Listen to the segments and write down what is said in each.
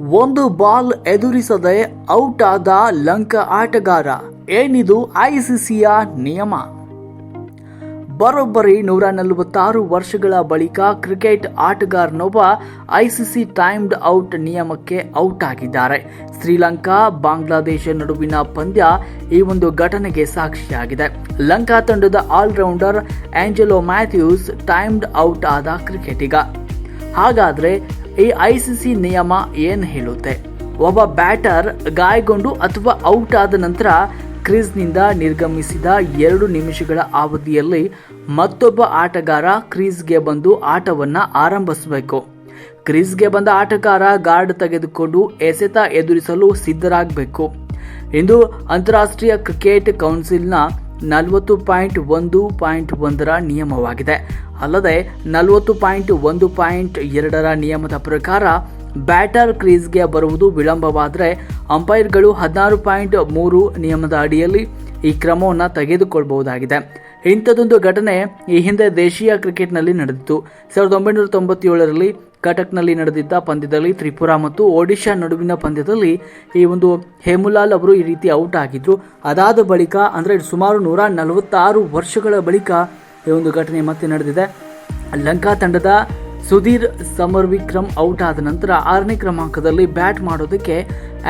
ಒಂದು ball ಎದುರಿಸದೆ out ಆದ ಲಂಕಾ ಆಟಗಾರ, ಏನಿದು ಐಸಿಸಿಯ ನಿಯಮ? ಬರೋಬ್ಬರಿ ನೂರ ನಲವತ್ತಾರು ವರ್ಷಗಳ ಬಳಿಕ ಕ್ರಿಕೆಟ್ ಆಟಗಾರನೊಬ್ಬ ಐಸಿಸಿ ಟೈಮ್ಡ್ ಔಟ್ ನಿಯಮಕ್ಕೆ ಔಟ್ ಆಗಿದ್ದಾರೆ. ಶ್ರೀಲಂಕಾ, ಬಾಂಗ್ಲಾದೇಶ ನಡುವಿನ ಪಂದ್ಯ ಈ ಒಂದು ಘಟನೆಗೆ ಸಾಕ್ಷಿಯಾಗಿದೆ. ಲಂಕಾ ತಂಡದ all rounder Angelo Mathews timed out ಆದ ಕ್ರಿಕೆಟಿಗ. ಹಾಗಾದ್ರೆ ಈ ಐಸಿಸಿ ನಿಯಮ ಏನು ಹೇಳುತ್ತೆ? ಒಬ್ಬ ಬ್ಯಾಟರ್ ಗಾಯಗೊಂಡು ಅಥವಾ ಔಟ್ ಆದ ನಂತರ ಕ್ರೀಸ್ನಿಂದ ನಿರ್ಗಮಿಸಿದ ಎರಡು ನಿಮಿಷಗಳ ಅವಧಿಯಲ್ಲಿ ಮತ್ತೊಬ್ಬ ಆಟಗಾರ ಕ್ರೀಸ್ಗೆ ಬಂದು ಆಟವನ್ನು ಆರಂಭಿಸಬೇಕು. ಕ್ರೀಸ್ಗೆ ಬಂದ ಆಟಗಾರ ಗಾರ್ಡ್ ತೆಗೆದುಕೊಂಡು ಎಸೆತ ಎದುರಿಸಲು ಸಿದ್ಧರಾಗಬೇಕು. ಇಂದು ಅಂತಾರಾಷ್ಟ್ರೀಯ ಕ್ರಿಕೆಟ್ ಕೌನ್ಸಿಲ್ನ ನಲವತ್ತು ಪಾಯಿಂಟ್ ಒಂದು ಪಾಯಿಂಟ್ ಒಂದರ ನಿಯಮವಾಗಿದೆ. ಅಲ್ಲದೆ ನಲವತ್ತು ಪಾಯಿಂಟ್ ಒಂದು ಪಾಯಿಂಟ್ ಎರಡರ ನಿಯಮದ ಪ್ರಕಾರ ಬ್ಯಾಟರ್ ಕ್ರೀಸ್ಗೆ ಬರುವುದು ವಿಳಂಬವಾದರೆ ಅಂಪೈರ್ಗಳು ಹದಿನಾರು ಪಾಯಿಂಟ್ ಮೂರು ನಿಯಮದ ಅಡಿಯಲ್ಲಿ ಈ ಕ್ರಮವನ್ನು ತೆಗೆದುಕೊಳ್ಳಬಹುದಾಗಿದೆ ಇಂಥದ್ದೊಂದು ಘಟನೆ ಈ ಹಿಂದೆ ದೇಶೀಯ ಕ್ರಿಕೆಟ್ನಲ್ಲಿ ನಡೆದಿತ್ತು. ಸಾವಿರದ ಒಂಬೈನೂರ ತೊಂಬತ್ತೇಳರಲ್ಲಿ ಕಟಕ್ನಲ್ಲಿ ನಡೆದಿದ್ದ ಪಂದ್ಯದಲ್ಲಿ ತ್ರಿಪುರಾ ಮತ್ತು ಒಡಿಶಾ ನಡುವಿನ ಪಂದ್ಯದಲ್ಲಿ ಈ ಒಂದು ಹೇಮುಲಾಲ್ ಅವರು ಈ ರೀತಿ ಔಟ್ ಆಗಿದ್ರು. ಅದಾದ ಬಳಿಕ ಅಂದರೆ ಸುಮಾರು ನೂರ ನಲವತ್ತಾರು ವರ್ಷಗಳ ಬಳಿಕ ಈ ಒಂದು ಘಟನೆ ಮತ್ತೆ ನಡೆದಿದೆ. ಲಂಕಾ ತಂಡದ ಸುಧೀರ್ ಸಮರ್ ವಿಕ್ರಮ್ ಔಟ್ ಆದ ನಂತರ ಆರನೇ ಕ್ರಮಾಂಕದಲ್ಲಿ ಬ್ಯಾಟ್ ಮಾಡೋದಕ್ಕೆ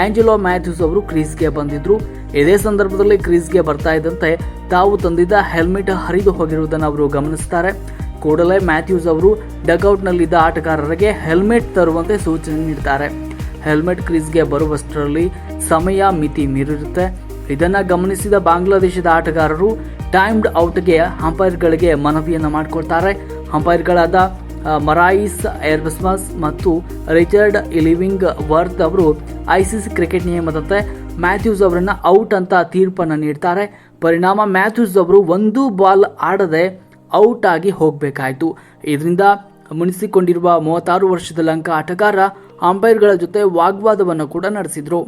ಆಂಜೆಲೋ ಮ್ಯಾಥ್ಯೂಸ್ ಅವರು ಕ್ರೀಸ್ಗೆ ಬಂದಿದ್ರು. ಇದೇ ಸಂದರ್ಭದಲ್ಲಿ ಕ್ರೀಸ್ಗೆ ಬರ್ತಾ ಇದ್ದಂತೆ ತಾವು ತಂದಿದ್ದ ಹೆಲ್ಮೆಟ್ ಹರಿದು ಹೋಗಿರುವುದನ್ನು ಅವರು ಗಮನಿಸ್ತಾರೆ. ಕೂಡಲೇ ಮ್ಯಾಥ್ಯೂಸ್ ಅವರು ಡಗ್ಔಟ್ನಲ್ಲಿದ್ದ ಆಟಗಾರರಿಗೆ ಹೆಲ್ಮೆಟ್ ತರುವಂತೆ ಸೂಚನೆ ನೀಡ್ತಾರೆ. ಹೆಲ್ಮೆಟ್ ಕ್ರೀಸ್ಗೆ ಬರುವಷ್ಟರಲ್ಲಿ ಸಮಯ, ಮಿತಿ ಮೀರಿರುತ್ತೆ. ಇದನ್ನು ಗಮನಿಸಿದ ಬಾಂಗ್ಲಾದೇಶದ ಆಟಗಾರರು ಟೈಮ್ಡ್ ಔಟ್ಗೆ ಅಂಪೈರ್ಗಳಿಗೆ ಮನವಿಯನ್ನು ಮಾಡಿಕೊಡ್ತಾರೆ ಅಂಪೈರ್ಗಳಾದ ಮರಾಯಿಸ್ ಏರ್ಬಸ್ಮಸ್ ಮತ್ತು ರಿಚರ್ಡ್ ಇಲಿವಿಂಗ್ ವರ್ತ್ ಅವರು ಐಸಿಸಿ ಕ್ರಿಕೆಟ್ ನಿಯಮದಂತೆ ಮ್ಯಾಥ್ಯೂಸ್ ಅವರನ್ನು ಔಟ್ ಅಂತ ತೀರ್ಪನ್ನು ನೀಡ್ತಾರೆ. ಪರಿಣಾಮ ಮ್ಯಾಥ್ಯೂಸ್ ಅವರು ಒಂದು ಬಾಲ್ ಆಡದೆ ಔಟ್ ಆಗಿ ಹೋಗಬೇಕಾಯಿತು. ಇದರಿಂದ ಮುನಿಸಿಕೊಂಡಿರುವ ಮೂವತ್ತಾರು ವರ್ಷದ ಲಂಕಾ ಆಟಗಾರ ಅಂಪೈರ್ಗಳ ಜೊತೆ ವಾಗ್ವಾದವನ್ನು ಕೂಡ ನಡೆಸಿದ್ರು.